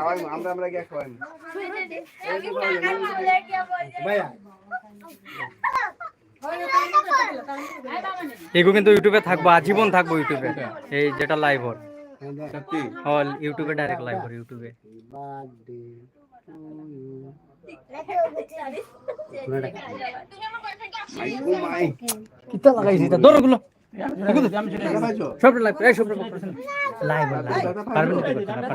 আমরা আমরা গিয়ে খাওয়াই। ভাইয়া। এগুলো কিন্তু ইউটিউবে থাকব, আজীবন থাকব ইউটিউবে এই যেটা লাইভ হল। হল ইউটিউবে ডাইরেক্ট লাইভ হল ইউটিউবে কিতা লাগাইছি তা গুলো লাইভ পারবেন না।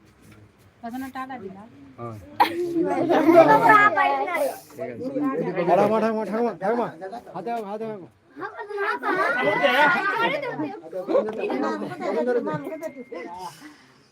টাটা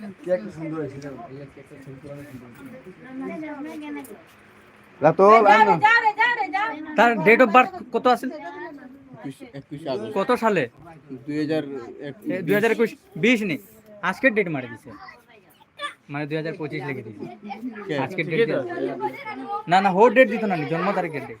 ঠাকুরকে পাতা ওই ওই সুন্দর রাতল আয় না যা রে যা রে। যা তার ডেট অফ বার্থ কত আছে কত সালে? 2001 দুই হাজার একুশ বিশ নি। আজকের ডেট মারে দিছে। মানে দুই হাজার পঁচিশ লিখে দিছে। আজকের ডেট না না হোর ডেট দিত না নি, জন্ম তারিখের ডেট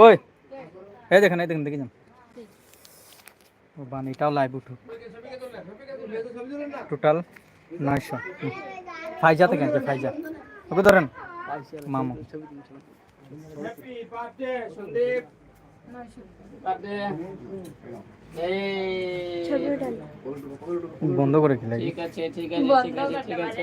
কই? এই দেখেন এই দেখেন, দেখি যান। ও বান, এটাও লাইভ উঠুক। টোটাল নয়শো। ফাইজা থেকে আনছে, ফাইজা। ওকে ধরেন। মামু। বন্ধ করে খেলে। ঠিক আছে ঠিক আছে ঠিক আছে।